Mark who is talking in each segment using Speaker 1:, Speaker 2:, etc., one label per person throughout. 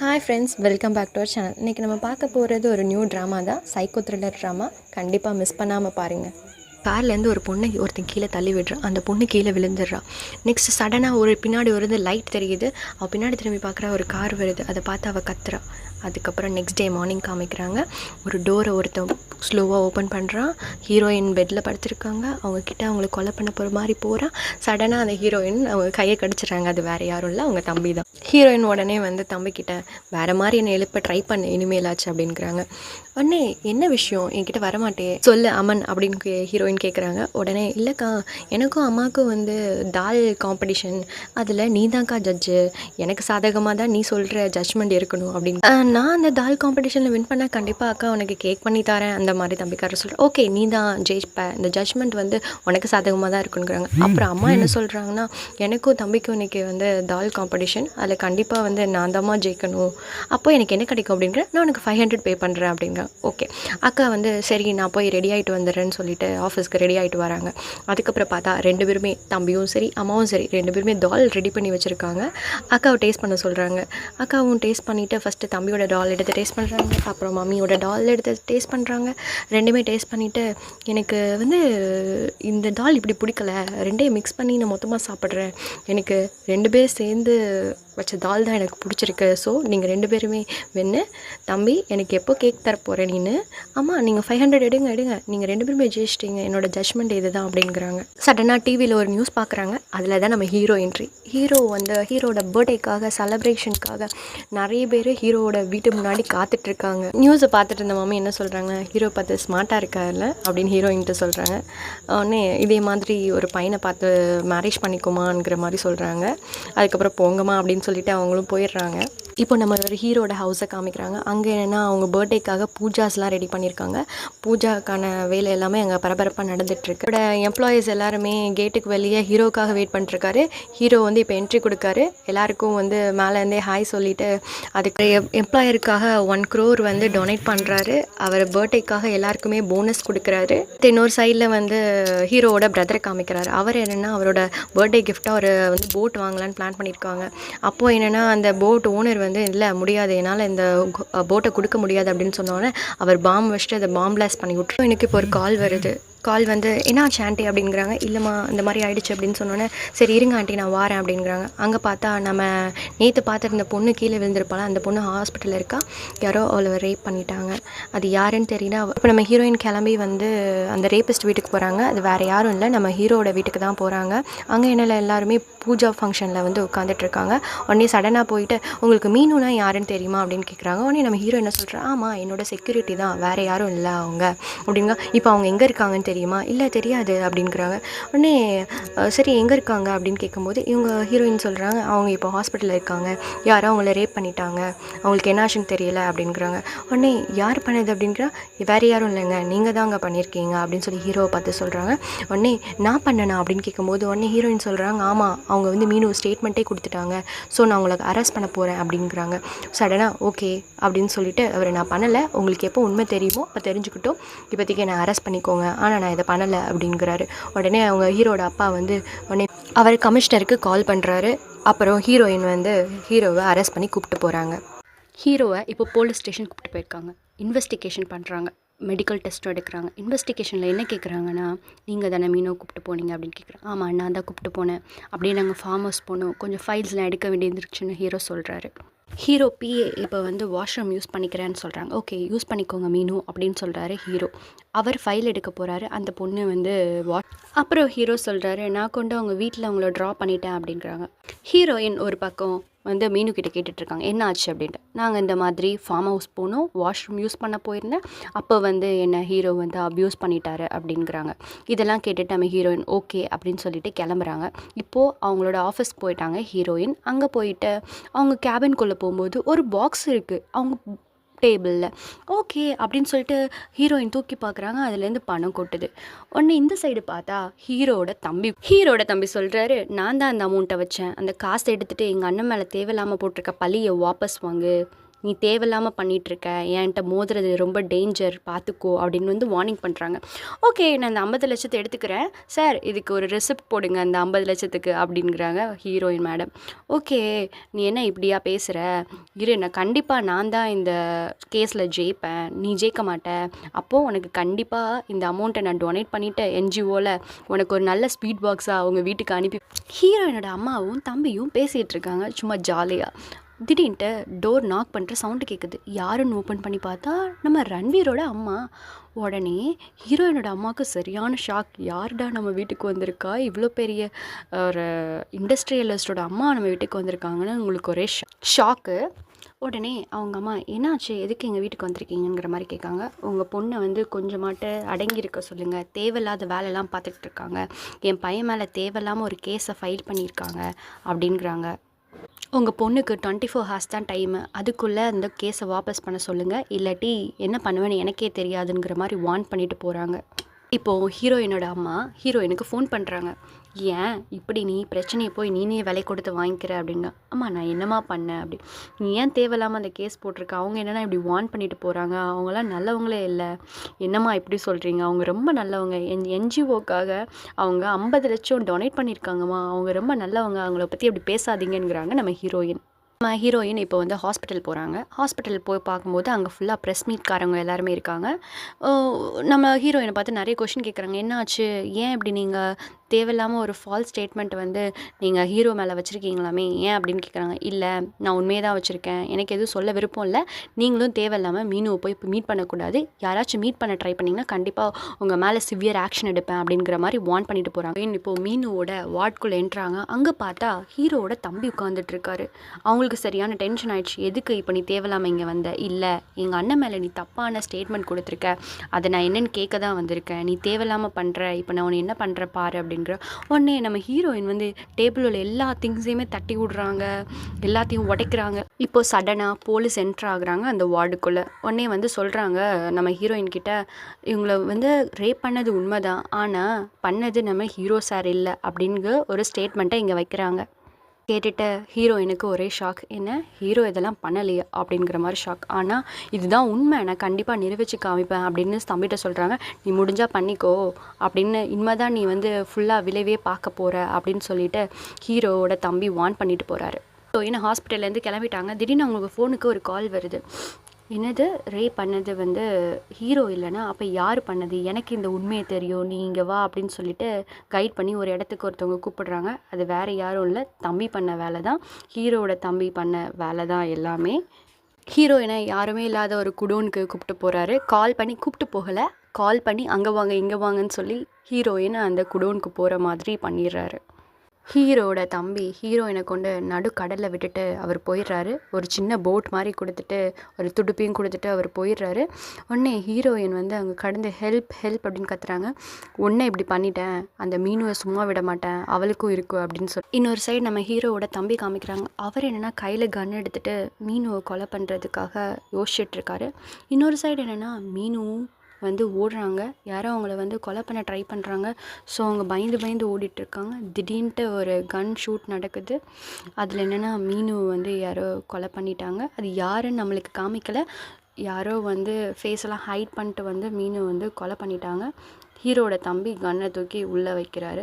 Speaker 1: Hi friends welcome back to our channel இன்றைக்கி நம்ம பார்க்க போகிறது ஒரு நியூ ட்ராமா தான். சைக்கோ த்ரில்லர் ட்ராமா கண்டிப்பாக மிஸ் பண்ணாமல் பாருங்கள் கார்லேருந்து ஒரு பொண்ணை ஒருத்தன் கீழே தள்ளி விடுறான் அந்த பொண்ணு கீழே விழுந்துடுறான் நெக்ஸ்ட் சடனாக ஒரு பின்னாடி வருது லைட் தெரியுது. அவள் பின்னாடி திரும்பி பார்க்குற ஒரு கார் வருது. அதை பார்த்து அவள் கத்துறா. அதுக்கப்புறம் நெக்ஸ்ட் டே மார்னிங் காமிக்கிறாங்க. ஒரு டோரை ஒருத்தன் ஸ்லோவாக ஓப்பன் பண்ணுறான் ஹீரோயின் பெட்டில் படுத்திருக்காங்க. அவங்கக்கிட்ட அவங்களை கொலை பண்ண போகிற மாதிரி போகிறான் சடனாக அந்த ஹீரோயின் அவங்க கையை கடிச்சிடுறாங்க. அது வேறு யாரும் இல்லை. அவங்க தம்பி தான். ஹீரோயின் உடனே வந்து தம்பிக்கிட்ட வேறு மாதிரி என்னை எழுப்ப ட்ரை பண்ண. இனிமேலாச்சு அப்படிங்கிறாங்க உடனே என்ன விஷயம்? என்கிட்ட வரமாட்டே. சொல்லு அமன் அப்படின்னு கே- ஹீரோயின் கேட்குறாங்க உடனே இல்லைக்கா எனக்கும் அம்மாவுக்கும் வந்து தால் காம்படிஷன் அதில் நீ தான்க்கா ஜட்ஜு எனக்கு சாதகமாக தான் நீ சொல்கிற ஜட்ஜ்மெண்ட் இருக்கணும் அப்படின்னு. நான் அந்த தால் காம்படிஷனில் வின் பண்ணால் கண்டிப்பாக அக்கா உனக்கு கேக் பண்ணி தரேன். அந்த மாதிரி தம்பிக்காரர் சொல்கிறேன் ஓகே நீ தான் ஜெயிப்ப இந்த ஜட்ஜ்மெண்ட் வந்து உனக்கு சாதகமாக தான் இருக்குங்கிறாங்க அப்புறம் அம்மா என்ன சொல்கிறாங்கன்னா எனக்கும் தம்பிக்கும் இன்னைக்கு வந்து தால் காம்படிஷன் அதில் கண்டிப்பாக வந்து நான் தாம்மா ஜெயிக்கணும். அப்போ எனக்கு என்ன கிடைக்கும் அப்படிங்கிற நான் உனக்கு ஃபைவ் ஹண்ட்ரட் பே பண்ணுறேன் அப்படிங்க ஓகே அக்கா வந்து சரி நான் போய் ரெடி ஆகிட்டு வந்துடுறேன்னு சொல்லிட்டு ஆஃபீஸ்க்கு ரெடி ஆகிட்டு வராங்க. அதுக்கப்புறம் பார்த்தா ரெண்டு பேருமே தம்பியும் சரி அம்மாவும் சரி ரெண்டு பேருமே டால் ரெடி பண்ணி வச்சுருக்காங்க. அக்காவை டேஸ்ட் பண்ண சொல்கிறாங்க அக்காவும் டேஸ்ட் பண்ணிவிட்டு ஃபஸ்ட்டு தம்பியோட டால் எடுத்து டேஸ்ட் பண்ணுறாங்க அப்புறம் மம்மியோட டால் எடுத்து டேஸ்ட் பண்ணுறாங்க ரெண்டுமே டேஸ்ட் பண்ணிவிட்டு எனக்கு வந்து இந்த டால் இப்படி பிடிக்கல ரெண்டையும் மிக்ஸ் பண்ணி நான் மொத்தமாக சாப்பிட்றேன். எனக்கு ரெண்டு பேர் சேர்ந்து வச்ச தால் தான் எனக்கு பிடிச்சிருக்கு. ஸோ நீங்கள் ரெண்டு பேருமே வென்று தம்பி எனக்கு எப்போ கேக் தர போகிற நீனு? ஆமாம் நீங்கள் ஃபைவ் ஹண்ட்ரட் எடுங்க எடுங்க. நீங்கள் ரெண்டு பேருமே ஜெயிச்சிட்டீங்க. என்னோட ஜட்மெண்ட் இது தான் அப்படிங்கிறாங்க சடனாக டிவியில் ஒரு நியூஸ் பார்க்குறாங்க. அதில் தான் நம்ம ஹீரோ என்ட்ரி ஹீரோ வந்து ஹீரோட பர்த்டேக்காக செலப்ரேஷனுக்காக நிறைய பேர் ஹீரோவோட வீட்டு முன்னாடி காத்துட்ருக்காங்க. நியூஸை பார்த்துட்டு இருந்த மாமி என்ன சொல்கிறாங்க ஹீரோ பார்த்து ஸ்மார்ட்டாக இருக்கார்ல அப்படின்னு ஹீரோயின்ட்டு சொல்கிறாங்க உடனே இதே மாதிரி ஒரு பையனை பார்த்து மேரேஜ் பண்ணிக்குமாங்கிற மாதிரி சொல்கிறாங்க அதுக்கப்புறம் போங்கம்மா அப்படின்னு சொல்லிவிட்டு அவங்களும் போயிடுறாங்க. இப்போ நம்ம ஒரு ஹீரோட ஹவுஸை காமிக்கிறாங்க. அங்கே என்னென்னா அவங்க பர்த்டேக்காக பூஜாஸ்லாம் ரெடி பண்ணியிருக்காங்க. பூஜாக்கான வேலை எல்லாமே அங்கே பரபரப்பாக நடந்துட்டுருக்கு. இதோட எம்ப்ளாயீஸ் எல்லாருமே கேட்டுக்கு வெளியே ஹீரோக்காக வெயிட் பண்ணிட்டுருக்காரு. ஹீரோ வந்து இப்போ என்ட்ரி கொடுக்காரு. எல்லாருக்கும் வந்து மேலேருந்தே ஹாய் சொல்லிட்டு அதுக்கு எம்ப்ளாயருக்காக ஒன் க்ரோர் வந்து டொனேட் பண்ணுறாரு அவர் பர்த்டேக்காக எல்லாருக்குமே போனஸ் கொடுக்குறாரு. இன்னொரு சைடில் வந்து ஹீரோவோட பிரதரை காமிக்கிறாரு. அவர் என்னென்னா அவரோட பர்த்டே கிஃப்டாக ஒரு வந்து போட் வாங்கலான்னு பிளான் பண்ணியிருக்காங்க. அப்போது என்னென்னா அந்த போட் ஓனர் வந்து இல்லை முடியாது. என்னால் இந்த போட்டை கொடுக்க முடியாது. அப்படின்னு சொன்னோடனே அவர் பாம் வச்சுட்டு அதை பாம் பிளாஸ்ட் பண்ணி விட்டுரும் எனக்கு இப்போ ஒரு கால் வருது. கால் வந்து என்ன ஆச்சு ஆண்டி? அப்படிங்கிறாங்க. இல்லைம்மா இந்த மாதிரி ஆயிடுச்சு அப்படின்னு சொன்னோன்னே சரி இருங்க ஆண்டி நான் வாரேன் அப்படிங்கிறாங்க. அங்கே பார்த்தா நம்ம நேற்று பார்த்துருந்த பொண்ணு கீழே விழுந்திருப்பாள்? அந்த பொண்ணு ஹாஸ்பிட்டலில் இருக்கா? யாரோ அவளை ரேப் பண்ணிட்டாங்க. அது யாருன்னு தெரியல. இப்போ நம்ம ஹீரோயின் கிளம்பி வந்து அந்த ரேபிஸ்ட் வீட்டுக்கு போகிறாங்க அது வேறு யாரும் இல்லை. நம்ம ஹீரோட வீட்டுக்கு தான் போகிறாங்க அங்கே என்னல எல்லாருமே பூஜா ஃபங்க்ஷனில் வந்து உட்காந்துட்ருக்காங்க உடனே சடனாக போயிட்டு உங்களுக்கு மீனுனா யாருன்னு தெரியுமா? அப்படின்னு கேட்குறாங்க உடனே நம்ம ஹீரோ என்ன சொல்கிறா ஆமாம் என்னோட செக்யூரிட்டி தான். வேறு யாரும் இல்லை அவங்க. அப்படிங்க. இப்போ அவங்க எங்கே இருக்காங்கன்னு தெரியுமா? இல்லை தெரியாது அப்படிங்கிறாங்க உடனே சரி எங்கே இருக்காங்க? அப்படின்னு கேட்கும்போது இவங்க ஹீரோயின் சொல்கிறாங்க அவங்க இப்போ ஹாஸ்பிட்டலில் இருக்காங்க. யாரோ அவங்கள ரேப் பண்ணிட்டாங்க. அவங்களுக்கு என்ன ஆச்சுன்னு தெரியல அப்படிங்கிறாங்க உடனே யார் பண்ணது அப்படிங்கிறா வேறு யாரும் இல்லைங்க. நீங்கள் தாங்க பண்ணியிருக்கீங்க அப்படின்னு சொல்லி ஹீரோவை பார்த்து சொல்கிறாங்க உடனே நான் பண்ணனா அப்படின்னு கேட்கும்போது உடனே ஹீரோயின் சொல்கிறாங்க ஆமாம் அவங்க வந்து மீனு ஸ்டேட்மெண்ட்டே கொடுத்துட்டாங்க. ஸோ நான் உங்களுக்கு அரெஸ்ட் பண்ண போகிறேன் அப்படிங்கிறாங்க சடனாக ஓகே அப்படின்னு சொல்லிட்டு அவர் நான் பண்ணலை. உங்களுக்கு எப்போ உண்மை தெரியுமோ அப்போ தெரிஞ்சுக்கிட்டோம். இப்போதைக்கு என்னை அரெஸ்ட் பண்ணிக்கோங்க. ஆனால் நான் இதை பண்ணலை அப்படிங்கிறாரு. உடனே அவங்க ஹீரோட அப்பா வந்து உடனே அவர் கமிஷனருக்கு கால் பண்ணுறாரு அப்புறம் ஹீரோயின் வந்து ஹீரோவை அரெஸ்ட் பண்ணி கூப்பிட்டு போகிறாங்க
Speaker 2: ஹீரோவை இப்போ போலீஸ் ஸ்டேஷன் கூப்பிட்டு போயிருக்காங்க. இன்வெஸ்டிகேஷன் பண்ணுறாங்க மெடிக்கல் டெஸ்ட்டும் எடுக்கிறாங்க. இன்வெஸ்டிகேஷனில் என்ன கேட்குறாங்கன்னா நீங்கள் தானே மீனோ கூப்பிட்டு போனீங்க அப்படின்னு கேட்குறாங்க ஆமாம் நான் தான் கூப்பிட்டு போனேன். அப்படியே நாங்கள் ஃபார்ம் ஹவுஸ் போனோம். கொஞ்சம் ஃபைல்ஸ்லாம் எடுக்க வேண்டியிருந்துருச்சுன்னு ஹீரோ சொல்கிறாரு ஹீரோ பிஏ இப்போ வந்து வாஷ்ரூம் யூஸ் பண்ணிக்கிறேன்னு சொல்கிறாங்க ஓகே யூஸ் பண்ணிக்கோங்க மீனு அப்படின்னு சொல்கிறாரு ஹீரோ. அவர் ஃபைல் எடுக்க போகிறாரு அந்த பொண்ணு வந்து வாட் அப்புறம் ஹீரோ சொல்கிறாரு நான் கொண்டு அவங்க வீட்டில் அவங்கள ட்ரா பண்ணிட்டேன் அப்படிங்கிறாங்க ஹீரோயின் ஒரு பக்கம் வந்து மீனு கிட்ட கேட்டுட்ருக்காங்க என்ன ஆச்சு? அப்படின்ட்டு. நாங்கள் இந்த மாதிரி ஃபார்ம் ஹவுஸ் போனோம் வாஷ்ரூம் யூஸ் பண்ண போயிருந்தேன். அப்போ வந்து என்ன ஹீரோ வந்து அப்யூஸ் பண்ணிட்டாரு அப்படிங்கிறாங்க இதெல்லாம் கேட்டுட்டு நம்ம ஹீரோயின் ஓகே அப்படின்னு சொல்லிட்டு கிளம்புறாங்க. இப்போது அவங்களோட ஆஃபீஸ் போயிட்டாங்க ஹீரோயின். அங்கே போயிட்டு அவங்க கேபின்குள்ளே போகும்போது ஒரு பாக்ஸ் இருக்குது அவங்க டேபிளில் ஓகே அப்படின்னு சொல்லிட்டு ஹீரோயின் தூக்கி பார்க்குறாங்க. அதுலேருந்து பணம் கொட்டுது. உடனே இந்த சைடு பார்த்தா ஹீரோட தம்பி. ஹீரோட தம்பி சொல்கிறாரு நான் தான் அந்த அமௌண்ட்டை வச்சேன். அந்த காசை எடுத்துகிட்டு எங்கள் அண்ணன் மேலே தேவையில்லாமல் போட்டிருக்க பழியை வாபஸ் வாங்கு.
Speaker 1: நீ தேவையில்லாமல் பண்ணிகிட்ருக்க என்கிட்ட மோதுறது ரொம்ப டேஞ்சர் பார்த்துக்கோ அப்படின்னு வந்து வார்னிங் பண்ணுறாங்க ஓகே நான் அந்த ஐம்பது லட்சத்தை எடுத்துக்கிறேன். சார் இதுக்கு ஒரு ரெசிப்ட் போடுங்க அந்த ஐம்பது லட்சத்துக்கு அப்படிங்கிறாங்க ஹீரோயின் மேடம் ஓகே நீ என்ன இப்படியா பேசுகிற இரு நான் கண்டிப்பாக நான் தான் இந்த கேஸில் ஜெயிப்பேன். நீ ஜெயிக்க மாட்ட. அப்போது உனக்கு கண்டிப்பாக இந்த அமௌண்ட்டை நான் டொனேட் பண்ணிவிட்டு என்ஜிஓவில் உனக்கு ஒரு நல்ல ஸ்பீட் பாக்ஸாக அவங்க வீட்டுக்கு அனுப்பி ஹீரோயினோட அம்மாவும் தம்பியும் பேசிகிட்டு இருக்காங்க சும்மா ஜாலியாக திடீர்னுட்டு டோர் நாக் பண்ணுற சவுண்டு கேட்குது யாருன்னு ஓப்பன் பண்ணி பார்த்தா நம்ம ரன்வீரோட அம்மா. உடனே ஹீரோயினோட அம்மாவுக்கு சரியான ஷாக் யாருடா நம்ம வீட்டுக்கு வந்திருக்கா? இவ்வளோ பெரிய ஒரு இண்டஸ்ட்ரியலிஸ்டோட அம்மா நம்ம வீட்டுக்கு வந்திருக்காங்கன்னு உங்களுக்கு ஒரே ஷாக்கு உடனே அவங்க அம்மா என்னாச்சு? எதுக்கு எங்கள் வீட்டுக்கு வந்திருக்கீங்கிற மாதிரி கேட்காங்க. உங்கள் பொண்ணை வந்து கொஞ்சமாட்டு அடங்கி இருக்க சொல்லுங்கள் தேவையில்லாத வேலைலாம் பார்த்துக்கிட்டு இருக்காங்க. என் பையன் மேலே தேவையில்லாமல் ஒரு கேஸை ஃபைல் பண்ணியிருக்காங்க. அப்படிங்கிறாங்க. உங்கள் பொண்ணுக்கு டுவெண்ட்டி ஃபோர் ஹார்ஸ் தான் டைமு அதுக்குள்ளே அந்த கேஸை வாபஸ் பண்ண சொல்லுங்கள் இல்லாட்டி என்ன பண்ணுவேன்னு எனக்கே தெரியாதுங்கிற மாதிரி வார்ன் பண்ணிட்டு போகிறாங்க இப்போது ஹீரோயினோட அம்மா ஹீரோயினுக்கு ஃபோன் பண்ணுறாங்க ஏன் இப்படி நீ பிரச்சனையை போய் நீனே விலை கொடுத்து வாங்கிக்கிற அப்படின்னா? அம்மா நான் என்னம்மா பண்ணேன் அப்படி? நீ ஏன் தேவையில்லாமல் அந்த கேஸ் போட்டிருக்க? அவங்க என்னென்னா இப்படி வார்ன் பண்ணிட்டு போகிறாங்க அவங்களாம் நல்லவங்களே இல்லை. என்னம்மா இப்படி சொல்கிறீங்க அவங்க ரொம்ப நல்லவங்க. என் என்ஜிஓக்காக அவங்க ஐம்பது லட்சம் டொனேட் பண்ணியிருக்காங்கம்மா. அவங்க ரொம்ப நல்லவங்க. அவங்கள பற்றி அப்படி பேசாதீங்கிறாங்க நம்ம ஹீரோயின் நம்ம ஹீரோயின் இப்போ வந்து ஹாஸ்பிட்டல் போகிறாங்க ஹாஸ்பிட்டல் போய் பார்க்கும்போது அங்கே ஃபுல்லாக ப்ரெஸ் மீட்காரங்க எல்லாருமே இருக்காங்க. நம்ம ஹீரோயினை பார்த்து நிறைய கொஷின் கேட்குறாங்க என்னாச்சு? ஏன் இப்படி நீங்கள் தேவையில்லாமல் ஒரு ஃபால்ஸ் ஸ்டேட்மெண்ட் வந்து நீங்கள் ஹீரோ மேலே வச்சுருக்கீங்களாமே? ஏன் அப்படின்னு கேட்குறாங்க இல்லை நான் உண்மையை தான் வச்சுருக்கேன். எனக்கு எதுவும் சொல்ல விருப்பம் இல்லை. நீங்களும் தேவையில்லாமல் மீனுவை போய் மீட் பண்ணக்கூடாது. யாராச்சும் மீட் பண்ண ட்ரை பண்ணிங்கன்னா கண்டிப்பாக உங்கள் மேலே சிவியர் ஆக்ஷன் எடுப்பேன் அப்படிங்கிற மாதிரி வார்ன் பண்ணிட்டு போகிறாங்க இப்போது மீனுவோட வார்டுக்குள்ளே என்ட்ராங்க அங்கே பார்த்தா ஹீரோவோட தம்பி உட்காந்துட்டு இருக்காரு. அவங்களுக்கு சரியான டென்ஷன் ஆயிடுச்சு. எதுக்கு இப்போ நீ தேவையில்லாமல் இங்கே வந்த? இல்லை எங்கள் அண்ணன் மேலே நீ தப்பான ஸ்டேட்மெண்ட் கொடுத்துருக்க. அதை நான் என்னென்னு கேட்க தான் வந்திருக்கேன். நீ தேவையில்லாமல் பண்ணுற இப்போ நான் உன்னை என்ன பண்ணுற பாரு அப்படின்னு அப்படின்ற உடனே நம்ம ஹீரோயின் வந்து டேபிள் உள்ள எல்லா திங்ஸையுமே தட்டி விடுறாங்க எல்லாத்தையும் உடைக்கிறாங்க. இப்போ சடனாக போலீஸ் என்ட்ரு ஆகுறாங்க அந்த வார்டுக்குள்ளே. உடனே வந்து சொல்கிறாங்க நம்ம ஹீரோயின் கிட்ட இவங்கள வந்து ரேப் பண்ணது உண்மைதான் ஆனால் பண்ணது நம்ம ஹீரோ சார் இல்லை அப்படிங்கிற ஒரு ஸ்டேட்மெண்ட்டை இங்கே வைக்கிறாங்க. கேட்டுட்ட ஹீரோயினுக்கு ஒரே ஷாக் என்ன? ஹீரோ இதெல்லாம் பண்ணலையே அப்படிங்கிற மாதிரி ஷாக் ஆனால் இதுதான் உண்மை. நான் கண்டிப்பாக நிரூபிச்சு காமிப்பேன் அப்படின்னு தம்பிகிட்ட சொல்கிறாங்க நீ முடிஞ்சால் பண்ணிக்கோ அப்படின்னு இனிமே தான் நீ வந்து ஃபுல்லாக விளைவே பார்க்க போகிற அப்படின்னு சொல்லிட்டு ஹீரோவோட தம்பி வார்ன் பண்ணிட்டு போகிறாரு ஸோ ஏன்னா ஹாஸ்பிட்டல்லேருந்து கிளம்பிட்டாங்க. திடீர்னு அவங்களுக்கு ஃபோனுக்கு ஒரு கால் வருது. என்னது? ரே பண்ணது வந்து ஹீரோ இல்லைன்னா அப்போ யார் பண்ணது? எனக்கு இந்த உண்மையை தெரியும் நீ இங்கே வா அப்படின்னு சொல்லிட்டு கைட் பண்ணி ஒரு இடத்துக்கு ஒருத்தவங்க கூப்பிடுறாங்க. அது வேறு யாரும் இல்லை. தம்பி பண்ண வேலை தான். ஹீரோவோட தம்பி பண்ண வேலை தான் எல்லாமே. ஹீரோயினை யாருமே இல்லாத ஒரு குடோனுக்கு கூப்பிட்டு போகிறாரு கால் பண்ணி கூப்பிட்டு போகலை. கால் பண்ணி அங்கே வாங்க இங்கே வாங்கன்னு சொல்லி ஹீரோயின் அந்த குடோனுக்கு போகிற மாதிரி பண்ணிடுறாரு. ஹீரோவோட தம்பி ஹீரோயினை கொண்டு நடு விட்டுட்டு அவர் போயிடுறாரு. ஒரு சின்ன போட் மாதிரி கொடுத்துட்டு ஒரு துடுப்பையும் கொடுத்துட்டு அவர் போயிடுறாரு. உடனே ஹீரோயின் வந்து அங்கே கடந்து ஹெல்ப் ஹெல்ப் அப்படின்னு கத்துறாங்க. உன்னை இப்படி பண்ணிட்டேன். அந்த மீனுவை சும்மா விட மாட்டேன். அவளுக்கும் இருக்கும் அப்படின்னு சொல்லி. இன்னொரு சைடு நம்ம ஹீரோவோட தம்பி காமிக்கிறாங்க. அவர் என்னென்னா கையில் கன் எடுத்துட்டு மீனுவை கொலை பண்ணுறதுக்காக யோசிச்சுட்ருக்காரு இன்னொரு சைடு என்னென்னா மீனுவும் வந்து ஓடுறாங்க. யாரோ அவங்கள வந்து கொலை பண்ண ட்ரை பண்ணுறாங்க ஸோ அவங்க பயந்து பயந்து ஓடிட்டுருக்காங்க. திடீர்னுட்டு ஒரு கன் ஷூட் நடக்குது. அதில் என்னென்னா மீனு வந்து யாரோ கொலை பண்ணிட்டாங்க. அது யாருன்னு நம்மளுக்கு காமிக்கலை. யாரோ வந்து ஃபேஸ் எல்லாம் ஹைட் பண்ணிட்டு வந்து மீனு வந்து கொலை பண்ணிட்டாங்க. ஹீரோட தம்பி கன்னை தூக்கி உள்ளே வைக்கிறாரு.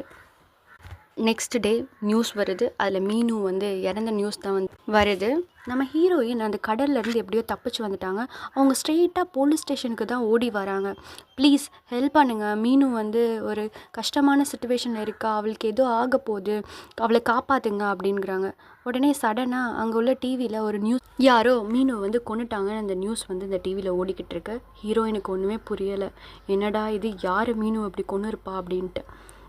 Speaker 1: நெக்ஸ்ட் டே நியூஸ் வருது. அதில் மீனு வந்து இறந்த நியூஸ் தான் வந்து வருது. நம்ம ஹீரோயின் அந்த கடல்லேருந்து எப்படியோ தப்பிச்சு வந்துட்டாங்க. அவங்க ஸ்ட்ரெயிட்டாக போலீஸ் ஸ்டேஷனுக்கு தான் ஓடி வராங்க. ப்ளீஸ் ஹெல்ப் பண்ணுங்கள் மீனு வந்து ஒரு கஷ்டமான சுச்சுவேஷனில் இருக்கா? அவளுக்கு ஏதோ ஆக போகுது. அவளை காப்பாற்றுங்க அப்படிங்கிறாங்க உடனே சடனாக அங்கே உள்ள டிவியில் ஒரு நியூஸ் யாரோ மீனு வந்து கொண்டுட்டாங்கன்னு அந்த நியூஸ் வந்து இந்த டிவியில் ஓடிக்கிட்டு இருக்கு. ஹீரோயினுக்கு ஒன்றுமே புரியலை. என்னடா இது? யார் மீனு அப்படி கொண்டு இருப்பா அப்படின்ட்டு.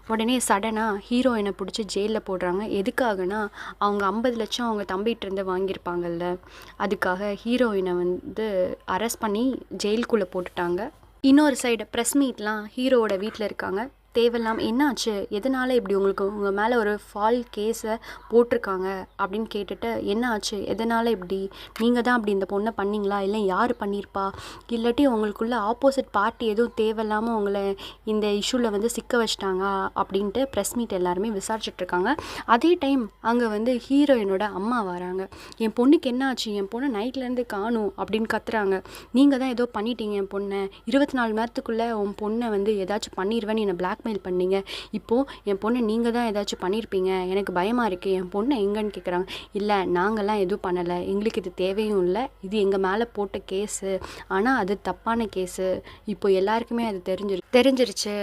Speaker 1: உடனே சடனாக ஹீரோயினை பிடிச்சி ஜெயிலில் போடுறாங்க. எதுக்காகனா அவங்க ஐம்பது லட்சம் அவங்க தம்பிகிட்டருந்து வாங்கியிருப்பாங்கல்ல அதுக்காக ஹீரோயினை வந்து அரெஸ்ட் பண்ணி ஜெயிலுக்குள்ளே போட்டுட்டாங்க. இன்னொரு சைடு ப்ரெஸ் மீட்லாம் ஹீரோவோட வீட்டில் இருக்காங்க. தேவையில்லாமல் என்னாச்சு எதனால் இப்படி உங்களுக்கு உங்கள் மேலே ஒரு ஃபால் கேஸை போட்டிருக்காங்க? அப்படின்னு கேட்டுட்டு என்ன ஆச்சு? எதனால் இப்படி? நீங்கள் தான் அப்படி இந்த பொண்ணை பண்ணீங்களா? இல்லை யார் பண்ணியிருப்பா இல்லாட்டி உங்களுக்குள்ள ஆப்போசிட் பார்ட்டி எதுவும் தேவையில்லாமல் உங்களை இந்த இஷ்யூவில் வந்து சிக்க வச்சிட்டாங்க அப்படின்ட்டு ப்ரெஸ் மீட் எல்லாருமே விசாரிச்சிட்ருக்காங்க அதே டைம் அங்கே வந்து ஹீரோயினோட அம்மா வராங்க. என் பொண்ணுக்கு என்ன ஆச்சு? என் பொண்ணை நைட்லேருந்து காணும் அப்படின்னு கத்துறாங்க. நீங்கள் தான் ஏதோ பண்ணிட்டீங்க என் பொண்ணை. இருபத்தி நாலு மணி நேரத்துக்குள்ளே உன் பொண்ணை வந்து ஏதாச்சும் பண்ணிடுவேன்னு என்னை பிளாக்மெயில் பண்ணீங்க. இப்போது என் பொண்ணை நீங்கள் தான் ஏதாச்சும் பண்ணியிருப்பீங்க எனக்கு பயமாக இருக்குது என் பொண்ணை எங்கன்னு கேட்குறாங்க இல்லை நாங்கள்லாம் எதுவும் பண்ணலை. எங்களுக்கு இது தேவையும் இல்லை. இது எங்கள் மேலே போட்ட கேஸு. ஆனால் அது தப்பான கேஸு. இப்போ எல்லாருக்குமே அது தெரிஞ்சிரு தெரிஞ்சிருச்சு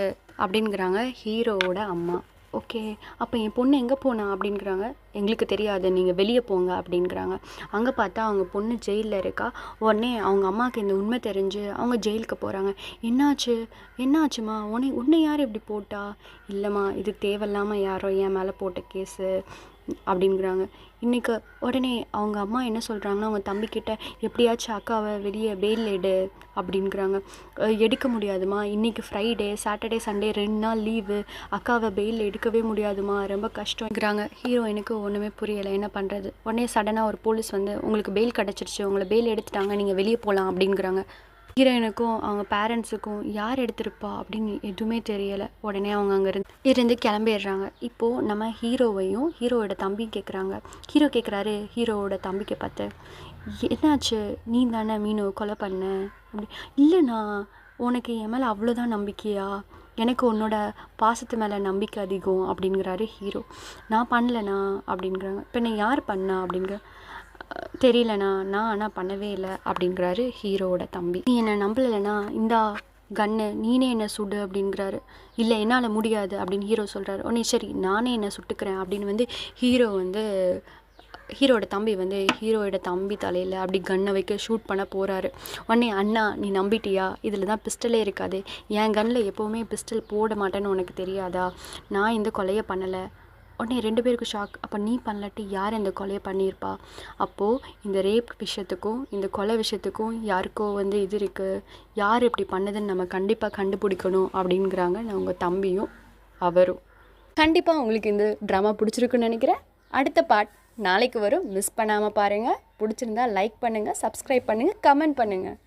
Speaker 1: அப்படிங்கிறாங்க ஹீரோவோட அம்மா. ஓகே அப்போ என் பொண்ணு எங்கே போனா அப்படிங்கிறாங்க எங்களுக்கு தெரியாது நீங்கள் வெளியே போங்க அப்படிங்கிறாங்க அங்கே பார்த்தா அவங்க பொண்ணு ஜெயிலில் இருக்கா. உடனே அவங்க அம்மாவுக்கு இந்த உண்மை தெரிஞ்சு அவங்க ஜெயிலுக்கு போகிறாங்க என்னாச்சு? என்னாச்சுமா உன்னை உன்னை யார் இப்படி போட்டா? இல்லைம்மா இது தேவையில்லாமல் யாரோ என் மேலே போட்ட கேஸு அப்படிங்கிறாங்க. இன்றைக்கு உடனே அவங்க அம்மா என்ன சொல்கிறாங்கன்னா அவங்க தம்பிக்கிட்ட எப்படியாச்சும் அக்காவை வெளியே பெயில் எடு அப்படிங்கிறாங்க. எடுக்க முடியாதுமா. இன்றைக்கி ஃப்ரைடே சாட்டர்டே சண்டே ரெண்டு நாள் லீவு அக்காவை பெயில் எடுக்கவே முடியாதுமா. ரொம்ப கஷ்டங்கிறாங்க. ஹீரோயினுக்கு ஒன்றுமே புரியலை. என்ன பண்ணுறது உடனே சடனாக ஒரு போலீஸ் வந்து உங்களுக்கு பெயில் கிடச்சிருச்சு. உங்களை பெயில் எடுத்துட்டாங்க. நீங்கள் வெளியே போகலாம் அப்படிங்கிறாங்க. ஹீரோயினுக்கும் அவங்க பேரண்ட்ஸுக்கும் யார் எடுத்திருப்பா அப்படின்னு எதுவுமே தெரியலை. உடனே அவங்க அங்கே இருந்து கிளம்பிடுறாங்க. இப்போது நம்ம ஹீரோவையும் ஹீரோவோட தம்பியும் கேட்குறாங்க ஹீரோ கேட்குறாரு ஹீரோவோட தம்பிக்கு பார்த்து என்னாச்சு? நீ தானே மீனு கொலை பண்ண? அப்படி இல்லைண்ணா உனக்கு என் மேலே அவ்வளோதான் நம்பிக்கையா? எனக்கு உன்னோட பாசத்து மேலே நம்பிக்கை அதிகம் அப்படிங்கிறாரு ஹீரோ. நான் பண்ணலண்ணா அப்படிங்கிறாங்க. இப்போ பின்ன யார் பண்ணா? அப்படிங்கிற தெரியலண்ணா நான் ஆனால் பண்ணவே இல்லை அப்படிங்கிறாரு ஹீரோவோட தம்பி. நீ என்னை நம்பலைண்ணா இந்தா கன்னு நீனே என்னை சுடு அப்படிங்கிறாரு. இல்லை என்னால் முடியாது அப்படின்னு ஹீரோ சொல்கிறாரு உடனே சரி நானே என்னை சுட்டுக்கிறேன் அப்படின்னு வந்து ஹீரோ வந்து ஹீரோட தம்பி வந்து ஹீரோயோட தம்பி தலையில் அப்படி கன்னை வைக்க ஷூட் பண்ண போகிறாரு உடனே அண்ணா நீ நம்பிட்டியா? இதில் தான் பிஸ்டலே இருக்காது. என் கன்னில் எப்போவுமே பிஸ்டல் போட மாட்டேன்னு உனக்கு தெரியாதா? நான் இந்த கொலையை பண்ணலை. உடனே ரெண்டு பேருக்கும் ஷாக் அப்போ நீ பண்ணலாட்டி யார் இந்த கொலையை பண்ணியிருப்பா? அப்போது இந்த ரேப் விஷயத்துக்கும் இந்த கொலை விஷயத்துக்கும் யாருக்கோ வந்து இது இருக்குது யார் இப்படி பண்ணதுன்னு நம்ம கண்டிப்பாக கண்டுபிடிக்கணும் அப்படிங்கிறாங்க நான் உங்கள் தம்பியும் அவரும். கண்டிப்பாக உங்களுக்கு இந்த ட்ராமா பிடிச்சிருக்குன்னு நினைக்கிறேன். அடுத்த பாட் நாளைக்கு வரும். மிஸ் பண்ணாமல் பாருங்கள் பிடிச்சிருந்தா லைக் பண்ணுங்கள் சப்ஸ்கிரைப் பண்ணுங்கள் கமெண்ட் பண்ணுங்கள்